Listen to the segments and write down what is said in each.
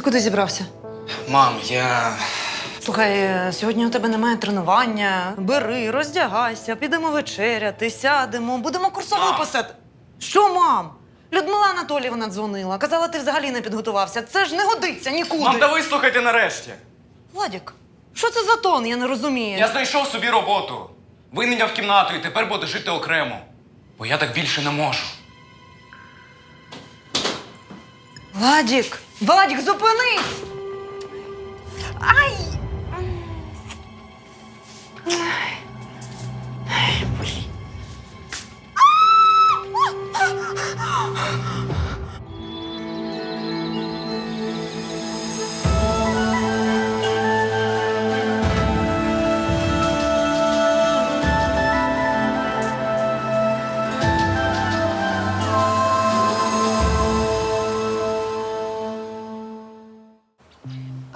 Ти куди зібрався? Мам, я. Слухай, е, сьогодні у тебе немає тренування. Бери, роздягайся, підемо вечеряти, сядемо, будемо курсову писати. Що, мам? Людмила Анатоліївна дзвонила. Казала, ти взагалі не підготувався. Це ж не годиться нікуди. Мам, да вислухайте нарешті. Владік, що це за тон? Я не розумію. Я знайшов собі роботу. Винайняв кімнату і тепер буду жити окремо. Бо я так більше не можу. Владік! Владік, зупинись! Ай!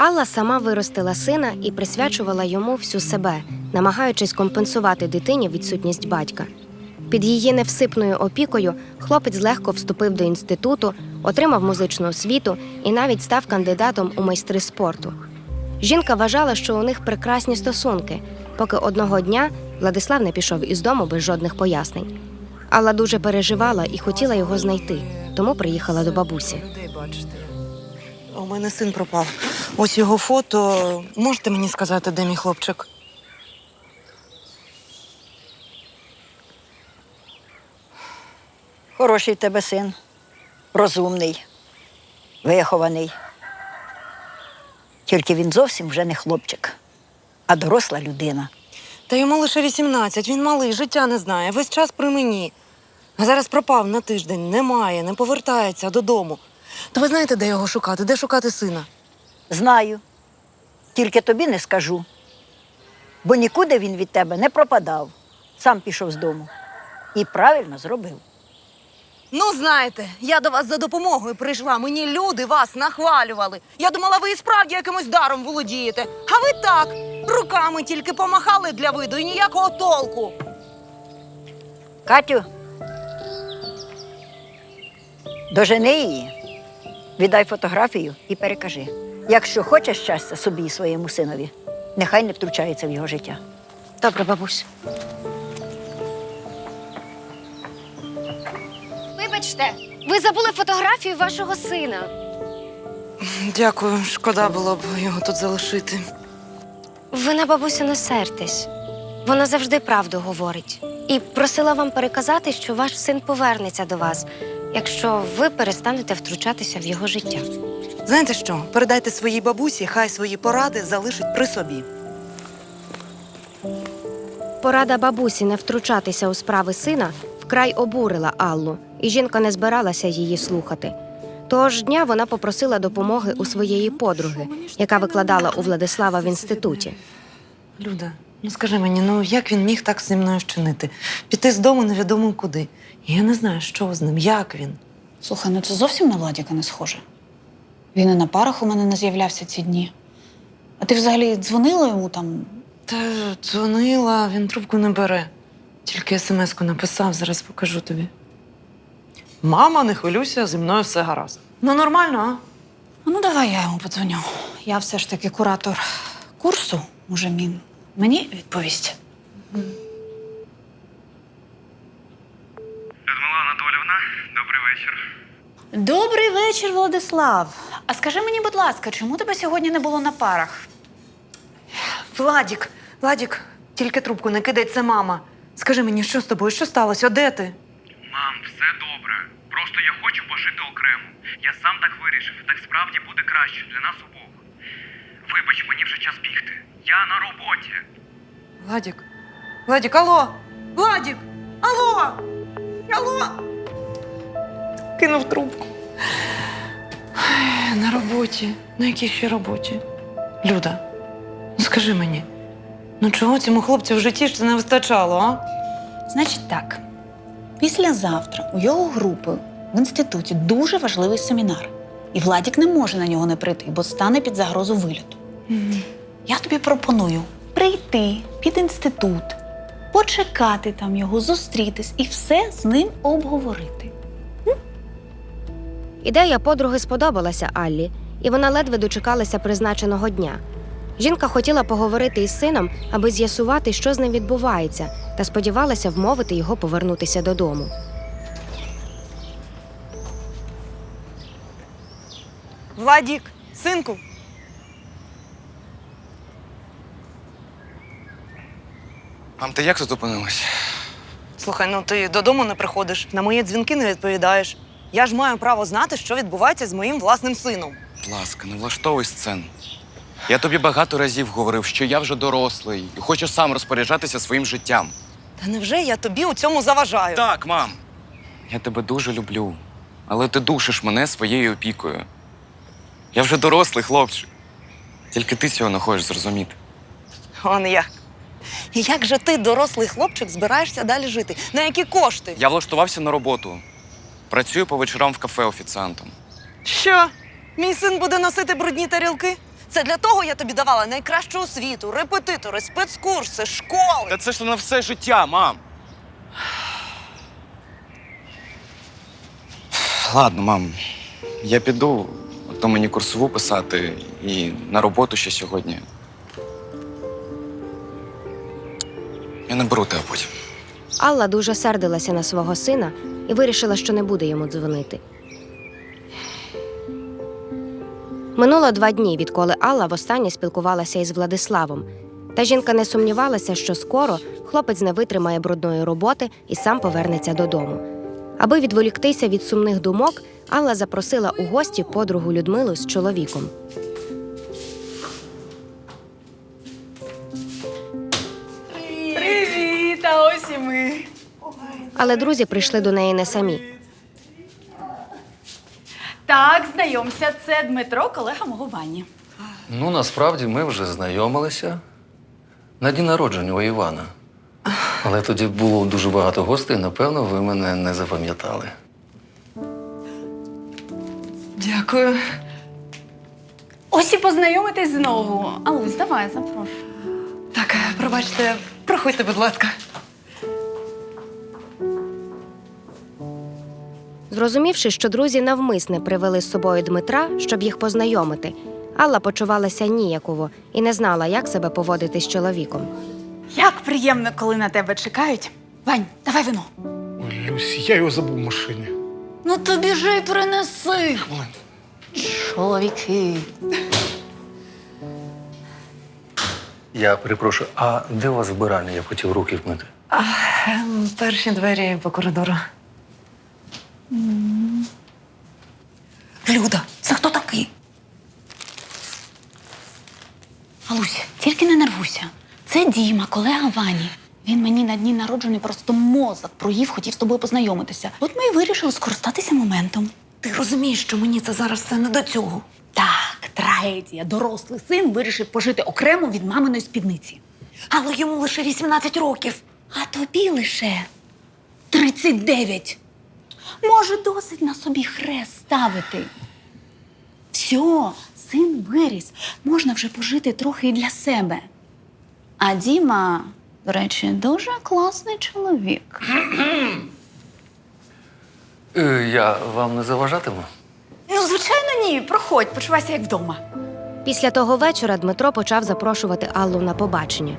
Алла сама виростила сина і присвячувала йому всю себе, намагаючись компенсувати дитині відсутність батька. Під її невсипною опікою хлопець легко вступив до інституту, отримав музичну освіту і навіть став кандидатом у майстри спорту. Жінка вважала, що у них прекрасні стосунки, поки одного дня Владислав не пішов із дому без жодних пояснень. Алла дуже переживала і хотіла його знайти, тому приїхала до бабусі. У мене син пропав. Ось його фото. Можете мені сказати, де мій хлопчик? Хороший тебе син, розумний, вихований. Тільки він зовсім вже не хлопчик, а доросла людина. Та йому лише 18, він малий, життя не знає, весь час при мені. А зараз пропав на тиждень, немає, не повертається додому. То ви знаєте, де його шукати? Де шукати сина? Знаю, тільки тобі не скажу. Бо нікуди він від тебе не пропадав. Сам пішов з дому. І правильно зробив. Ну, знаєте, я до вас за допомогою прийшла. Мені люди вас нахвалювали. Я думала, ви і справді якимось даром володієте. А ви так, руками тільки помахали для виду і ніякого толку. Катю, дожени її, віддай фотографію і перекажи. Якщо хочеш щастя собі і своєму синові, нехай не втручається в його життя. Добре, бабусь. Вибачте, ви забули фотографію вашого сина. Дякую, шкода було б його тут залишити. Ви на бабусю не сертесь. Вона завжди правду говорить. І просила вам переказати, що ваш син повернеться до вас, якщо ви перестанете втручатися в його життя. Знаєте що? Передайте своїй бабусі, хай свої поради залишить при собі. Порада бабусі не втручатися у справи сина вкрай обурила Аллу, і жінка не збиралася її слухати. Того ж дня вона попросила допомоги у своєї подруги, яка викладала у Владислава в інституті. Люда, ну скажи мені, ну як він міг так зі мною вчинити? Піти з дому невідомо куди. Я не знаю, що з ним, як він. Слухай, ну це зовсім на Владіка не схоже. Він і на парах у мене не з'являвся ці дні. А ти взагалі дзвонила йому там? Та дзвонила, він трубку не бере. Тільки смс-ку написав, зараз покажу тобі. Мама, не хвилюйся, зі мною все гаразд. Ну, нормально, а? А Ну, давай я йому подзвоню. Я все ж таки куратор курсу, може, він мені відповість. Людмила Анатолівна, добрий вечір. Добрий вечір, Владислав. А скажи мені, будь ласка, чому тебе сьогодні не було на парах? Владік, Владік, тільки трубку не кидай, це мама. Скажи мені, що з тобою? Що сталося? Де ти? Мам, все добре. Просто я хочу пожити окремо. Я сам так вирішив. Так справді буде краще для нас обох. Вибач, мені вже час бігти. Я на роботі. Владік. Владік, алло! Владік! Алло! Алло! Кинув трубку. Роботі. На якій ще роботі? Люда, ну скажи мені, ну чого цьому хлопцю в житті ж це не вистачало, а? Значить так, післязавтра у його групи в інституті дуже важливий семінар. І Владік не може на нього не прийти, бо стане під загрозу виліту. Я тобі пропоную прийти під інститут, почекати там його, зустрітись і все з ним обговорити. Ідея подруги сподобалася Аллі, і вона ледве дочекалася призначеного дня. Жінка хотіла поговорити із сином, аби з'ясувати, що з ним відбувається, та сподівалася вмовити його повернутися додому. Владік, синку. Мам, ти як тут опинилась? Слухай, ну ти додому не приходиш, на мої дзвінки не відповідаєш. Я ж маю право знати, що відбувається з моїм власним сином. Будь ласка, не влаштовуй сцен. Я тобі багато разів говорив, що я вже дорослий і хочу сам розпоряджатися своїм життям. Та невже я тобі у цьому заважаю? Так, мам. Я тебе дуже люблю, але ти душиш мене своєю опікою. Я вже дорослий хлопчик. Тільки ти цього не хочеш зрозуміти. Он як. І як же ти, дорослий хлопчик, збираєшся далі жити? На які кошти? Я влаштувався на роботу. Працюю по вечорам в кафе офіціантом. Що? Мій син буде носити брудні тарілки? Це для того я тобі давала найкращу освіту, репетитори, спецкурси, школи. Та це ж на все життя, мам. Ладно, мам. Я піду, а то мені курсову писати і на роботу ще сьогодні. Я наберу тебе потім. Алла дуже сердилася на свого сина і вирішила, що не буде йому дзвонити. Минуло два дні, відколи Алла востаннє спілкувалася із Владиславом. Та жінка не сумнівалася, що скоро хлопець не витримає брудної роботи і сам повернеться додому. Аби відволіктися від сумних думок, Алла запросила у гості подругу Людмилу з чоловіком. Але друзі прийшли до неї не самі. Так, знайомся, це Дмитро, колега мого Вані. Ну, насправді ми вже знайомилися на дні народження у Івана. Але тоді було дуже багато гостей, напевно, ви мене не запам'ятали. Дякую. Ось і познайомитись знову. Алусь, давай, запрошую. Так, пробачте, проходьте, будь ласка. Зрозумівши, що друзі навмисне привели з собою Дмитра, щоб їх познайомити, Алла почувалася ніяково і не знала, як себе поводити з чоловіком. Як приємно, коли на тебе чекають. Вань, давай вино. Ой, Люсі, я його забув в машині. Ну то біжи й принеси. Чоловіки. Я перепрошую, а де у вас вбиральня? Я б хотів руки вмити. ем, Перші двері по коридору. Люда, це хто такий? Алуся, тільки не нервуйся. Це Діма, колега Вані. Він мені на дні народження просто мозок проїв, хотів з тобою познайомитися. От ми й вирішили скористатися моментом. Ти розумієш, що мені це зараз все не до цього. Так, трагедія. Дорослий син вирішив пожити окремо від маминої спідниці. Але йому лише 18 років. А тобі лише 39. Може, досить на собі хрест ставити. Все, син виріс. Можна вже пожити трохи і для себе. А Діма, до речі, дуже класний чоловік. Е, я вам не заважатиму? Ну, звичайно, ні. Проходь, почувайся як вдома. Після того вечора Дмитро почав запрошувати Аллу на побачення.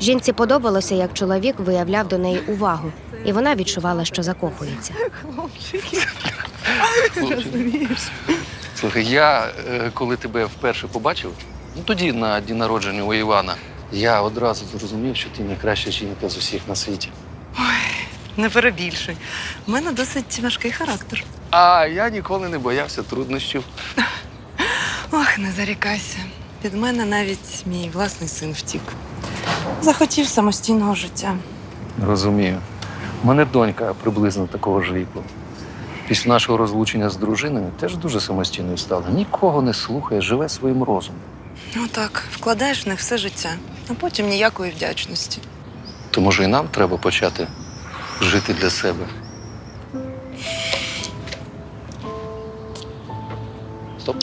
Жінці подобалося, як чоловік виявляв до неї увагу, і вона відчувала, що закохується. Слухай, я е, коли тебе вперше побачив, ну тоді на дні народження у Івана, я одразу зрозумів, що ти найкраща жінка з усіх на світі. Не перебільшуй. У мене досить важкий характер. А я ніколи не боявся труднощів. Ох, не зарікайся. Від мене навіть мій власний син втік. Захотів самостійного життя. Розумію. У мене донька приблизно такого ж віку. Після нашого розлучення з дружиною теж дуже самостійною стала. Нікого не слухає, живе своїм розумом. Ну так, вкладаєш в них все життя, а потім ніякої вдячності. То може і нам треба почати жити для себе. Стоп.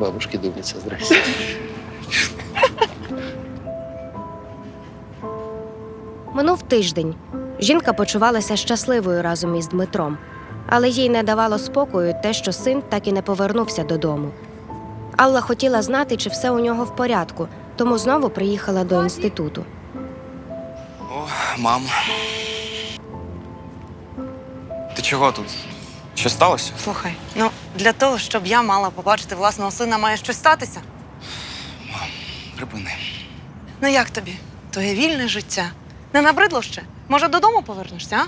Бабушки дивляться, здрасте. Минув тиждень. Жінка почувалася щасливою разом із Дмитром, але їй не давало спокою те, що син так і не повернувся додому. Алла хотіла знати, чи все у нього в порядку, тому знову приїхала до інституту. О, мам. Ти чого тут? Що сталося? Слухай, ну для того, щоб я мала побачити власного сина, має щось статися. Мам, Припини. Ну як тобі? Твоє вільне життя. Не набридло ще? Може, додому повернешся, а?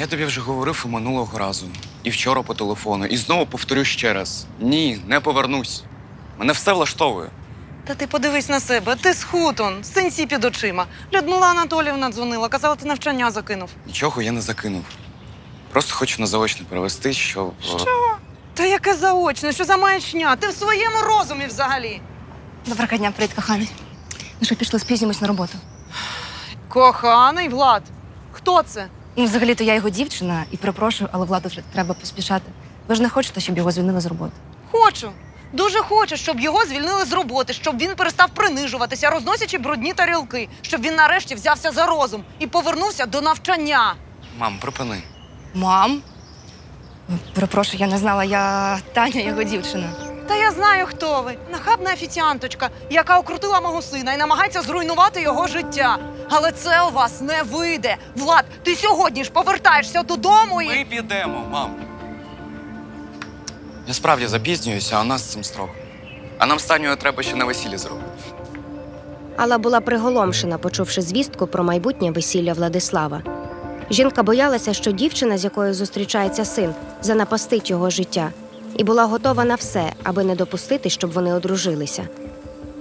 Я тобі вже говорив і минулого разу, і вчора по телефону, і знову повторю ще раз: ні, не повернусь. Мене все влаштовує. Та ти подивись на себе, ти схутон, синці під очима. Людмила Анатоліївна дзвонила, казала, ти навчання закинув. Нічого я не закинув. Просто хочу на заочне перевести, щоб. е, Та яке заочне, що за маячня? Ти в своєму розумі взагалі. Доброго дня, привіт, коханий. Ну що, пішли, спізнімось на роботу. Коханий Влад. Хто це? Ну, взагалі-то я його дівчина і перепрошую, але владу вже треба поспішати. Ви ж не хочете, щоб його звільнили з роботи? Хочу. Дуже хочу, щоб його звільнили з роботи, щоб він перестав принижуватися, розносячи брудні тарілки, щоб він нарешті взявся за розум і повернувся до навчання. Мам, припини. Мам? Перепрошую, я не знала, я Таня, його дівчина. Та я знаю, хто ви. Нахабна офіціанточка, яка окрутила мого сина і намагається зруйнувати його життя. Але це у вас не вийде. Влад, ти сьогодні ж повертаєшся додому і. Ми підемо, мам. Я справді запізнююся, а у нас з цим строк. А нам Танею треба ще на весіллі зробити. Алла була приголомшена, почувши звістку про майбутнє весілля Владислава. Жінка боялася, що дівчина, з якою зустрічається син, занапастить його життя, і була готова на все, аби не допустити, щоб вони одружилися.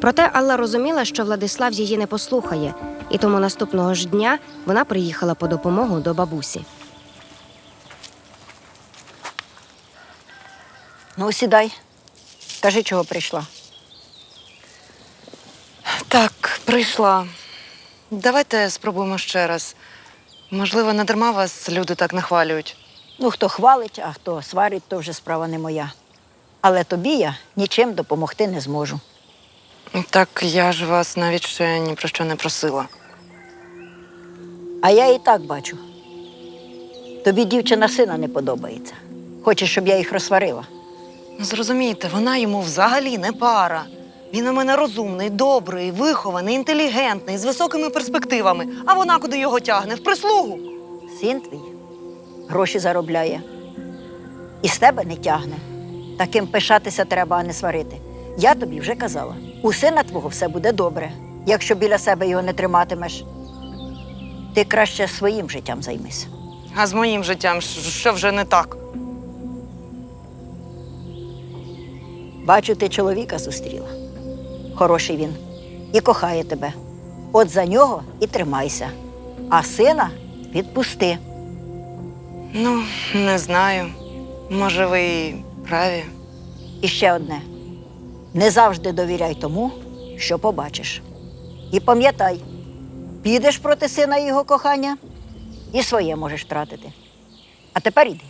Проте Алла розуміла, що Владислав її не послухає, і тому наступного ж дня вона приїхала по допомогу до бабусі. Ну, сідай. Кажи, чого прийшла. Так, прийшла. Давайте спробуємо ще раз. Можливо, не дарма вас люди так нахвалюють. Ну, хто хвалить, а хто сварить, то вже справа не моя. Але тобі я нічим допомогти не зможу. Так я ж вас навіть ще ні про що не просила. А я і так бачу. Тобі дівчина сина не подобається. Хочеш, щоб я їх розсварила. Ну, Зрозумійте, вона йому взагалі не пара. Він у мене розумний, добрий, вихований, інтелігентний, з високими перспективами. А вона куди його тягне? В прислугу. Син твій гроші заробляє. І з тебе не тягне. Таким пишатися треба, а не сварити. Я тобі вже казала: у сина твого все буде добре, якщо біля себе його не триматимеш. Ти краще своїм життям займися. А з моїм життям що вже не так. Бачу, ти чоловіка зустріла. Хороший він і кохає тебе. От за нього і тримайся. А сина відпусти. Ну, не знаю. Може, ви і праві. І ще одне: не завжди довіряй тому, що побачиш. І пам'ятай, підеш проти сина і його кохання, і своє можеш втратити. А тепер іди.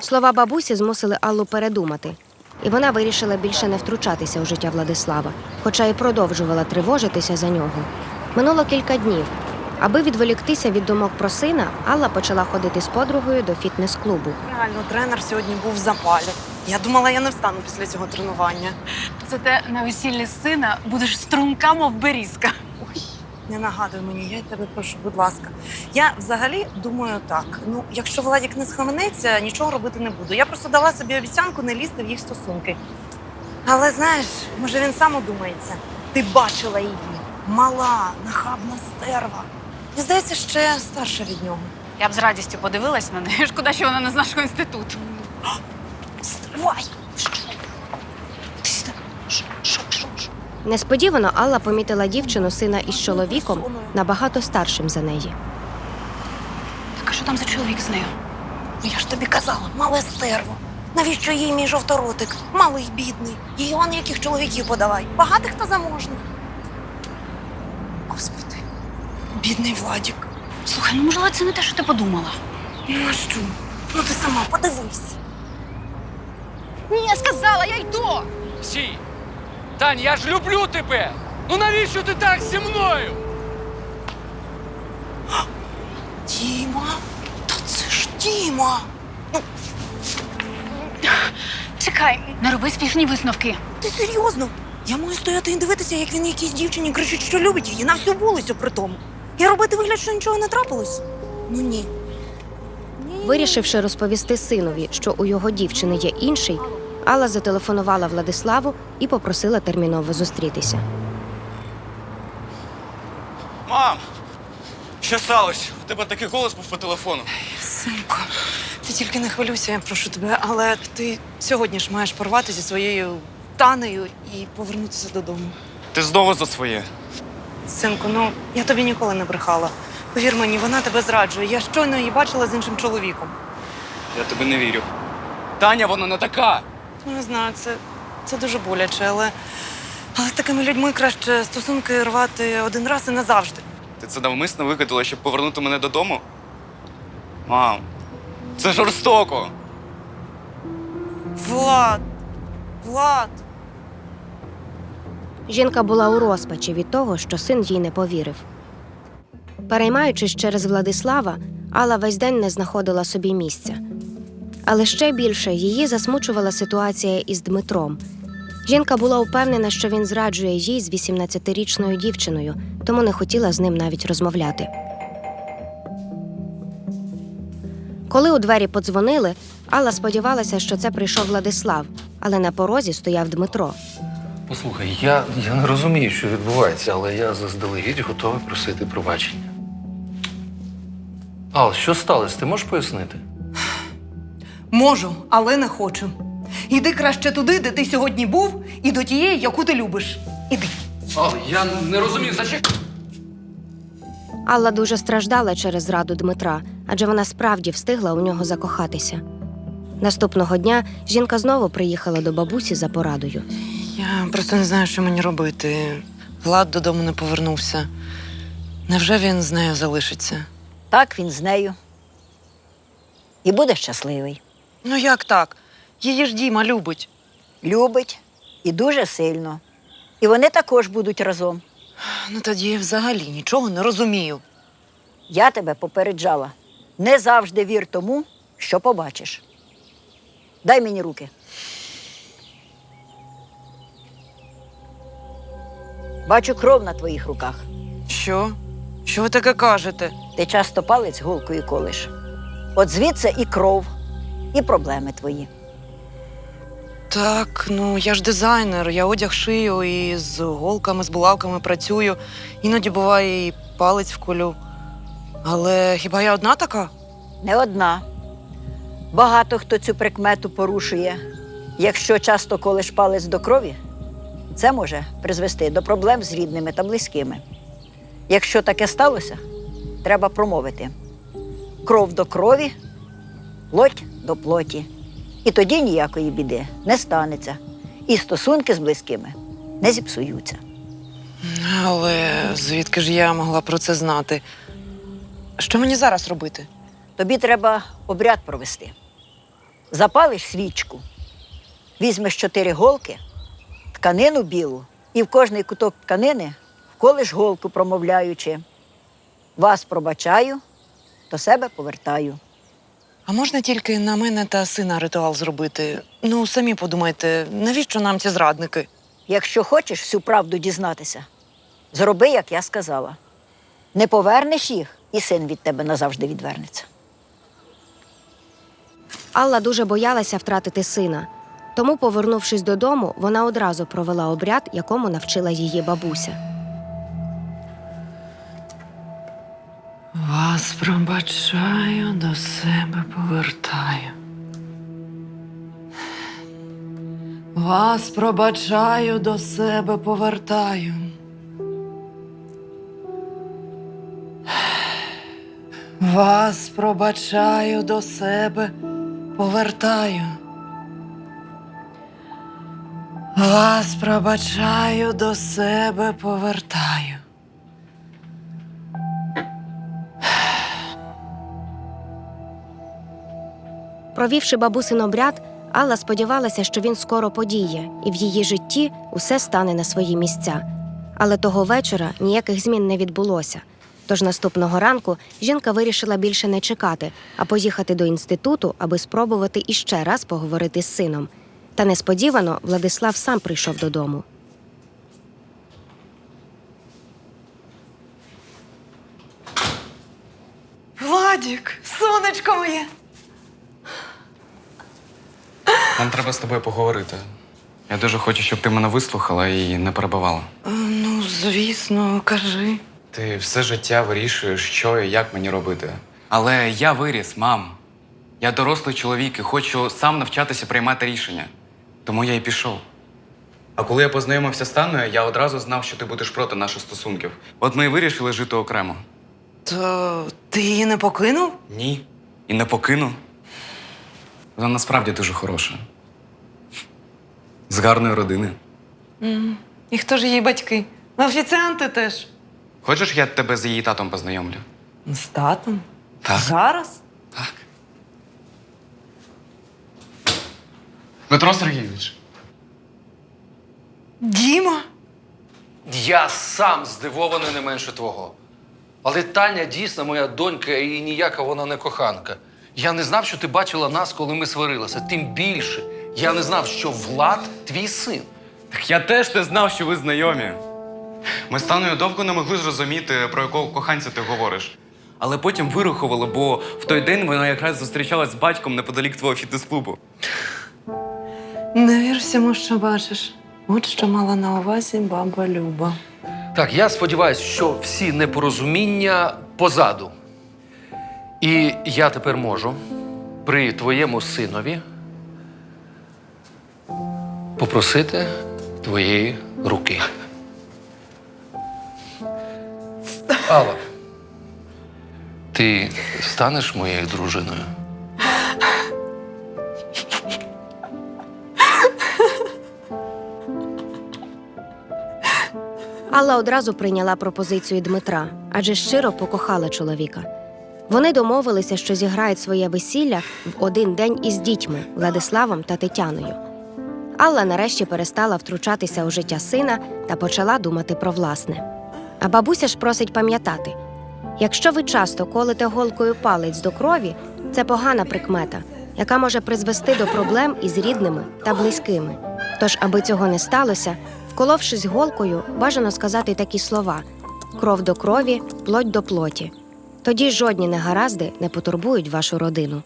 Слова бабусі змусили Аллу передумати, і вона вирішила більше не втручатися у життя Владислава, хоча й продовжувала тривожитися за нього. Минуло кілька днів. Аби відволіктися від думок про сина, Алла почала ходити з подругою до фітнес-клубу. Реально, тренер сьогодні був в запалі. Я думала, я не встану після цього тренування. Зате на весіллі сина будеш струнка, мов берізка. Не нагадуй мені, я тебе прошу, будь ласка. Я взагалі думаю так: ну, якщо Владік не схаменеться, нічого робити не буду. Я просто дала собі обіцянку не лізти в їх стосунки. Але знаєш, може він сам одумається. Ти бачила її. Мала, нахабна стерва. І здається, ще старша від нього. Я б з радістю подивилась на неї. Шкода, що вона не з нашого інституту. Стривай! Несподівано Алла помітила дівчину сина із чоловіком набагато старшим за неї. а що там за чоловік з нею? Ну, Я ж тобі казала, мале стерво. Навіщо їй мій жовторотик? Малий бідний. Їй он яких чоловіків подавай. Багатих та заможних. Господи, бідний Владік. Слухай, ну можливо, це не те, що ти подумала. Ну а що? Ну ти сама подивись. Ні, я сказала, я йду. Сі! Тань, я ж люблю тебе! Ну навіщо ти так зі мною? Діма, та це ж Діма. Чекай, не роби спішні висновки. Ти серйозно? Я маю стояти і дивитися, як він якійсь дівчині кричить, що любить її на всю вулицю при тому. І робити вигляд, що нічого не трапилось? Ну ні. Вирішивши розповісти синові, що у його дівчини є інший, Алла зателефонувала Владиславу і попросила терміново зустрітися. Мам! Що сталося? У тебе такий голос був по телефону. Синко, ти тільки не хвилюйся, я прошу тебе, але ти сьогодні ж маєш порвати зі своєю танею і повернутися додому. Ти знову за своє. Синку, ну я тобі ніколи не брехала. Повір мені, вона тебе зраджує. Я щойно її бачила з іншим чоловіком. Я тобі не вірю. Таня, вона не така. Ну, не знаю, це, це дуже боляче, але, але з такими людьми краще стосунки рвати один раз і назавжди. Ти це навмисно викидала, щоб повернути мене додому? Мам, це жорстоко. Влад! Влад! Жінка була у розпачі від того, що син їй не повірив. Переймаючись через Владислава, Алла весь день не знаходила собі місця. Але ще більше її засмучувала ситуація із Дмитром. Жінка була впевнена, що він зраджує їй з 18-річною дівчиною, тому не хотіла з ним навіть розмовляти. Коли у двері подзвонили, Алла сподівалася, що це прийшов Владислав, але на порозі стояв Дмитро. Послухай, я, я не розумію, що відбувається, але я заздалегідь готовий просити пробачення. Ал, що сталося? Ти можеш пояснити? Можу, але не хочу. Іди краще туди, де ти сьогодні був, і до тієї, яку ти любиш. Іди. Ал, я не розумію, зачекай. Алла дуже страждала через зраду Дмитра, адже вона справді встигла у нього закохатися. Наступного дня жінка знову приїхала до бабусі за порадою. Я просто не знаю, що мені робити. Влад додому не повернувся. Невже він з нею залишиться? Так він з нею. І буде щасливий. Ну як так? Її ж Діма любить. Любить і дуже сильно. І вони також будуть разом. Ну тоді я взагалі нічого не розумію. Я тебе попереджала. Не завжди вір тому, що побачиш. Дай мені руки. Бачу кров на твоїх руках. Що? Що ви таке кажете? Ти часто палець голкою колиш. От звідси і кров, і проблеми твої. Так, ну я ж дизайнер, я одяг шию і з голками, з булавками працюю. Іноді буває і палець вколю. Але хіба я одна така? Не одна. Багато хто цю прикмету порушує. Якщо часто колиш палець до крові, це може призвести до проблем з рідними та близькими. Якщо таке сталося, треба промовити кров до крові, плоть до плоті. І тоді ніякої біди не станеться. І стосунки з близькими не зіпсуються. Але звідки ж я могла про це знати? Що мені зараз робити? Тобі треба обряд провести. Запалиш свічку, візьмеш чотири голки, тканину білу, і в кожний куток тканини вколиш голку, промовляючи. Вас пробачаю, до себе повертаю. А можна тільки на мене та сина ритуал зробити? Ну, самі подумайте, навіщо нам ці зрадники? Якщо хочеш всю правду дізнатися, зроби, як я сказала. Не повернеш їх, і син від тебе назавжди відвернеться. Алла дуже боялася втратити сина. Тому, повернувшись додому, вона одразу провела обряд, якому навчила її бабуся. Вас пробачаю, до себе повертаю. Вас пробачаю, до себе повертаю. Вас пробачаю до себе, повертаю. Вас пробачаю до себе, повертаю. Провівши бабусин обряд, Алла сподівалася, що він скоро подіє, і в її житті усе стане на свої місця. Але того вечора ніяких змін не відбулося. Тож наступного ранку жінка вирішила більше не чекати, а поїхати до інституту, аби спробувати іще раз поговорити з сином. Та несподівано Владислав сам прийшов додому. Владік, сонечко моє. Нам треба з тобою поговорити. Я дуже хочу, щоб ти мене вислухала і не перебивала. Ну, звісно, кажи. Ти все життя вирішуєш, що і як мені робити. Але я виріс, мам. Я дорослий чоловік і хочу сам навчатися приймати рішення. Тому я і пішов. А коли я познайомився з Таною, я одразу знав, що ти будеш проти наших стосунків. От ми і вирішили жити окремо. То ти її не покинув? Ні. І не покину. Вона насправді дуже хороша. З гарної родини. І хто ж її батьки? Офіціанти теж. Хочеш, я тебе з її татом познайомлю? З татом? Так. Зараз? Так. Петро Сергійович. Діма? Я сам здивований не менше твого. Але Таня дійсно моя донька і ніяка вона не коханка. Я не знав, що ти бачила нас, коли ми сварилися. Тим більше, я не знав, що Влад твій син. Так я теж не знав, що ви знайомі. Ми з Таною довго не могли зрозуміти, про якого коханця ти говориш. Але потім вирахували, бо в той день вона якраз зустрічалась з батьком неподалік твого фітнес-клубу. Не вір всьому, що бачиш. От що мала на увазі баба Люба. Так, я сподіваюся, що всі непорозуміння позаду. І я тепер можу при твоєму синові попросити твоєї руки. Алла, ти станеш моєю дружиною? Алла одразу прийняла пропозицію Дмитра, адже щиро покохала чоловіка. Вони домовилися, що зіграють своє весілля в один день із дітьми Владиславом та Тетяною. Алла нарешті перестала втручатися у життя сина та почала думати про власне. А бабуся ж просить пам'ятати: якщо ви часто колите голкою палець до крові, це погана прикмета, яка може призвести до проблем із рідними та близькими. Тож, аби цього не сталося, вколовшись голкою, бажано сказати такі слова: кров до крові, плоть до плоті. Тоді жодні негаразди не потурбують вашу родину.